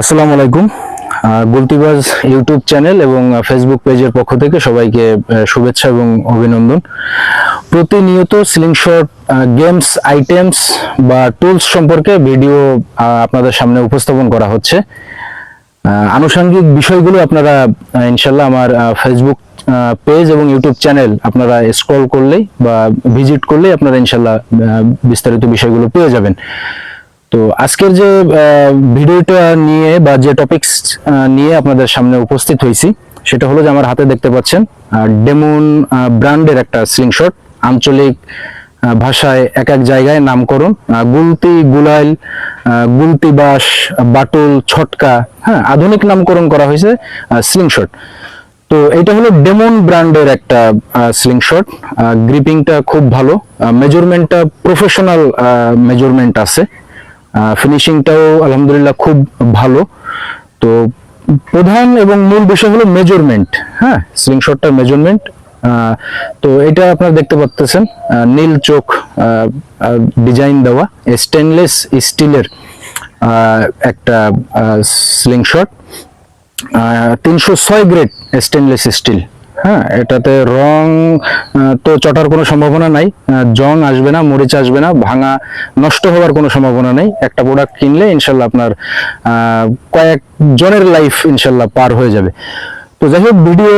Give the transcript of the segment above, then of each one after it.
আসসালামু আলাইকুম। গুলতিবাজ YouTube channel এবং ফেসবুক পেজের পক্ষ থেকে সবাইকে শুভেচ্ছা এবং অভিনন্দন। প্রতিনিয়ত স্লিংশট গেমস, আইটেমস বা টুলস সম্পর্কে ভিডিও আপনাদের সামনে উপস্থাপন করা হচ্ছে। আনুষঙ্গিক বিষয়গুলো আপনারা ইনশাল্লাহ আমার ফেসবুক পেজ এবং ইউটিউব চ্যানেল আপনারা স্ক্রল করলেই বা ভিজিট করলেই আপনারা ইনশাল্লাহ বিস্তারিত বিষয়গুলো পেয়ে যাবেন। তো আজকের যে ভিডিওটা নিয়ে বা যে টপিকস নিয়ে আপনাদের সামনে উপস্থিত হয়েছি, সেটা হলো যে আমার হাতে দেখতে পাচ্ছেন ডেমন ব্র্যান্ডের একটা স্ক্রিনশট আঞ্চলিক ভাষায় এক এক জায়গায় নামকরণ গুলতি, গুলাইল গুলতি বাস বাটুল, ছটকা হ্যাঁ আধুনিক নামকরণ করা হয়েছে স্লিংশট তো এটা হলো ডেমন ব্র্যান্ডের একটা স্লিংশট গ্রিপিংটা খুব ভালো মেজারমেন্টটা প্রফেশনাল মেজারমেন্ট আছে। ফিনিশিংটাও আলহামদুলিল্লাহ খুব ভালো। তো প্রধান এবং মূল বিষয় হলো মেজারমেন্ট হ্যাঁ? স্লিংশটটার মেজারমেন্ট তো এটা আপনারা দেখতে পাচ্ছেন নীল চোখ ডিজাইন দেওয়া স্টেনলেস স্টিলের একটা স্লিংশট তিনশো ছয় গ্রেড স্টেনলেস স্টিল হ্যাঁ এটাতে রং তো চটার কোনো সম্ভাবনা নাই। জং আসবে না, মরিচ আসবে না, ভাঙা নষ্ট হওয়ার কোনো সম্ভাবনা নেই। একটা প্রোডাক্ট কিনলে ইনশাল্লাহ আপনার কয়েক জনের লাইফ ইনশাল্লাহ পার হয়ে যাবে। তো যাই হোক ভিডিও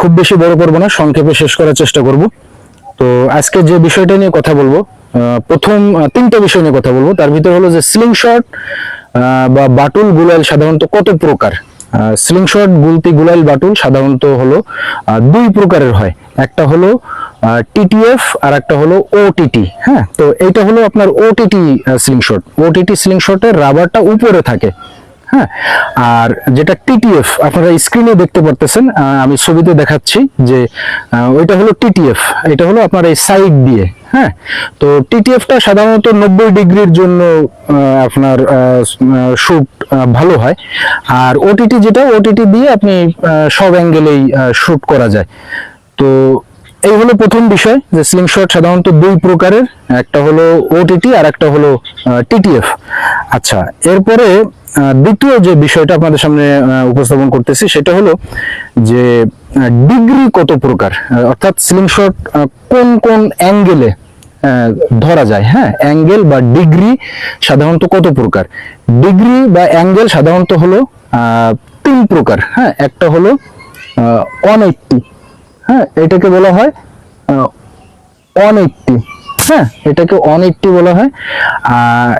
খুব বেশি বড় করব না, সংক্ষেপে শেষ করার চেষ্টা করব। তো আজকে যে বিষয়টা নিয়ে কথা বলব প্রথম তিনটা বিষয় নিয়ে কথা বলব। তার ভিতরে হলো যে স্লিং শট বা বাটুল গুলাল সাধারণত কত প্রকার? স্লিং শট গুলতি গুলাইল বাটুল সাধারণত হলো দুই প্রকারের হয়। একটা হলো টিটিএফ আর একটা হলো ওটিটি হ্যাঁ? তো এইটা হলো আপনার ওটিটি স্লিংশট ওটিটি স্লিংশটের রাবারটা উপরে থাকে। হ্যাঁ? আর যেটা টিটিএফ আপনারা স্ক্রিনে দেখতে পারতেছেন আমি ছবিতে দেখাচ্ছি যে ওইটা হলো টিটিএফ এটা হলো আপনার এই সাইড দিয়ে হ্যাঁ? তো টিটিএফটা সাধারণত নব্বই ডিগ্রির জন্য আপনার শুট ভালো হয়। আর ওটিটি যেটা ওটিটি দিয়ে আপনি সব অ্যাঙ্গেলেই শুট করা যায়। তো এই হলো প্রথম বিষয় যে স্লিং শট সাধারণত দুই প্রকারের, একটা হলো ওটিটি আর একটা হলো টিটিএফ আচ্ছা এরপরে দ্বিতীয় যে বিষয়টা আপনাদের সামনে উপস্থাপন করতেছি, সেটা হলো যে ডিগ্রি কত প্রকার? অর্থাৎ স্লিং শট কোন কোন অ্যাঙ্গেলে ধরা যায়? হ্যাঁ অ্যাঙ্গেল বা ডিগ্রি সাধারণত কত প্রকার? ডিগ্রি বা অ্যাঙ্গেল সাধারণত হলো তিন প্রকার। হ্যাঁ একটা হলো ওয়ান এইটটি হ্যাঁ এটাকে বলা হয় ওয়ান এইটটি হ্যাঁ এটাকে ওয়ান এইটটি বলা হয়।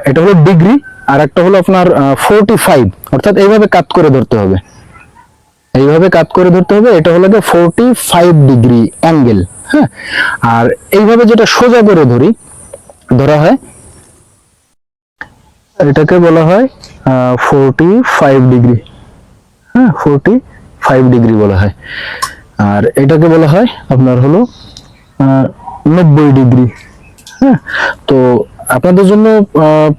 এটা হলো ডিগ্রি। আর একটা হলো আপনার ফোরটি ফাইভ অর্থাৎ এইভাবে কাত করে ধরতে হবে। এইভাবে কাত করে ধরতে হবে, এটা হলো গিয়ে ফোরটি ফাইভ ডিগ্রি অ্যাঙ্গেল হ্যাঁ? আর এইভাবে যেটা সোজা করে ধরি, ধরা হয়, এটাকে বলা হয় ফোরটি ফাইভ ডিগ্রি হ্যাঁ? ফোরটি ফাইভ ডিগ্রি বলা হয়। আর এটাকে বলা হয়, আপনার হলো নব্বই ডিগ্রি হ্যাঁ? তো আপনাদের জন্য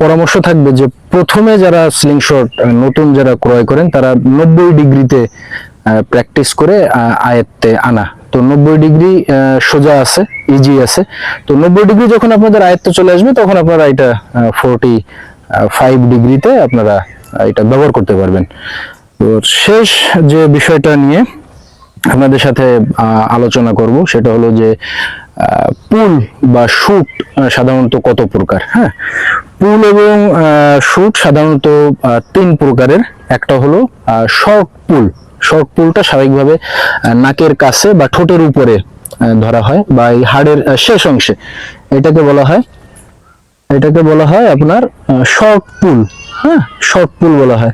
পরামর্শ থাকবে যে প্রথমে যারা স্লিংশট নতুন যারা ক্রয় করেন, তারা নব্বই ডিগ্রিতে প্র্যাকটিস করে আয়ত্তে আনা। তো নব্বই ডিগ্রি সোজা আছে ইজি আছে। তো নব্বই ডিগ্রি যখন আপনাদের আয়ত্তে চলে আসবে, তখন আপনারা এটা ফোরটি ফাইভ ডিগ্রিতে আপনারা এটা ব্যবহার করতে পারবেন। তো শেষ যে বিষয়টা নিয়ে আপনাদের সাথে আলোচনা করব, সেটা হলো যে পুল বা শুট সাধারণত কত প্রকার হ্যাঁ? পুল এবং শুট সাধারণত তিন প্রকারের। একটা হলো শর্ট পুল। শর্ট পুলটা স্বাভাবিকভাবে নাকের কাছে বা ঠোঁটের উপরে ধরা হয় বা এই হাড়ের শেষ অংশে। এটাকে বলা হয়, এটাকে বলা হয় আপনার শর্ট পুল হ্যাঁ? শর্ট পুল বলা হয়।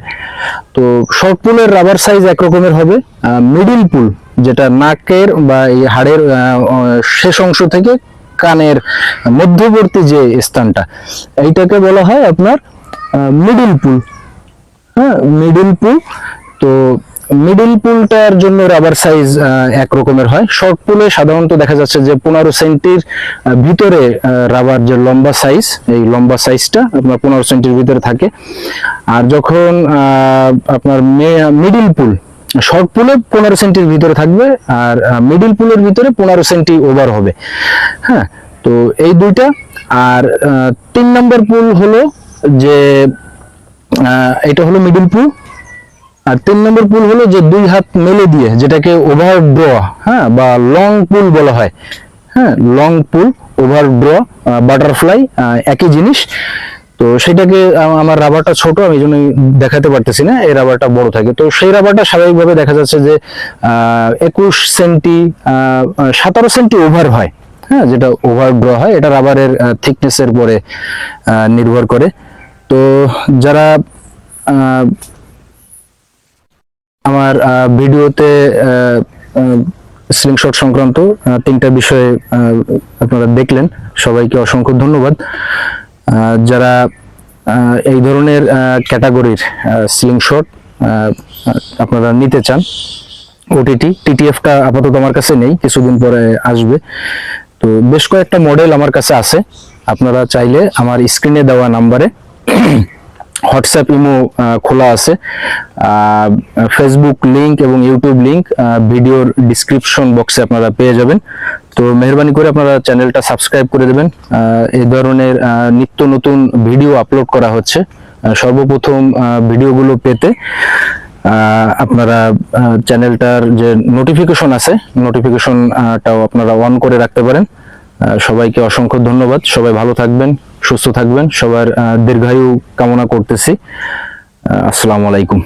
তো শর্ট পুলের রাবার সাইজ একরকমের হবে মিডিল পুল। যেটা নাকের বা এই হাড়ের শেষ অংশ থেকে কানের মধ্যবর্তী যে স্থানটা, এইটাকে বলা হয় আপনার মিডিল পুল হ্যাঁ মিডিল পুল তো মিডিল পুলটার জন্য রাবার সাইজ এক রকমের হয়। শর্ট পুলে সাধারণত দেখা যাচ্ছে যে পনেরো সেন্টির ভিতরে রাবার যে লম্বা সাইজ এই লম্বা সাইজটা আপনার পনেরো সেন্টির ভিতরে থাকে। আর যখন আপনার মিডিল পুল শর্ট পুলে পনেরো সেন্টির ভিতরে থাকবে আর মিডিল পুলের ভিতরে পনেরো সেন্টি ওভার হবে। হ্যাঁ তো এই দুইটা। আর তিন নম্বর পুল হলো যে এটা হলো মিডিল পুল আর তিন নম্বর পুল হলো যে দুই হাত মেলে দিয়ে, যেটাকে ওভার ড্র হ্যাঁ বা লং পুল বলা হয়। হ্যাঁ long pull over draw butterfly একই জিনিস। তো সেটাকে আমার রাবারটা ছোট, আমি জন্য দেখাতে পারতেছি না, এই রাবারটা বড় থাকে। তো সেই রাবারটা স্বাভাবিকভাবে দেখা যাচ্ছে যে একুশ সেন্টি সতেরো সেন্টি ওভার হয়। হ্যাঁ যেটা ওভার ড্র হয়, এটা রাবারের থিকনেসের পরে নির্ভর করে। তো যারা আমার ভিডিওতে স্লিংশট সংক্রান্ত তিনটা বিষয়ে আপনারা দেখলেন, সবাইকে অসংখ্য ধন্যবাদ। যারা এই ধরনের ক্যাটাগরির স্লিংশট আপনারা নিতে চান ওটিটি টিটিএফটা আপাতত আমার কাছে নেই, কিছুদিন পরে আসবে। তো বেশ কয়েকটা মডেল আমার কাছে আছে। আপনারা চাইলে আমার স্ক্রিনে দেওয়া নাম্বারে হোয়াটসঅ্যাপ ইমো খোলা আছে। ফেসবুক লিংক এবং ইউটিউব লিংক ভিডিওর ডিসক্রিপশন বক্সে আপনারা পেয়ে যাবেন। তো মেহরবানি করে আপনারা চ্যানেলটা সাবস্ক্রাইব করে দেবেন। এই ধরনের নিত্য নতুন ভিডিও আপলোড করা হচ্ছে। সর্বপ্রথম ভিডিওগুলো পেতে আপনারা চ্যানেলটার যে নোটিফিকেশন আছে নোটিফিকেশনটাও আপনারা অন করে রাখতে পারেন। সবাইকে অসংখ্য ধন্যবাদ। সবাই ভালো থাকবেন, সুস্থ থাকবেন। সবার দীর্ঘায়ু কামনা করতেছি। আসসালামু আলাইকুম।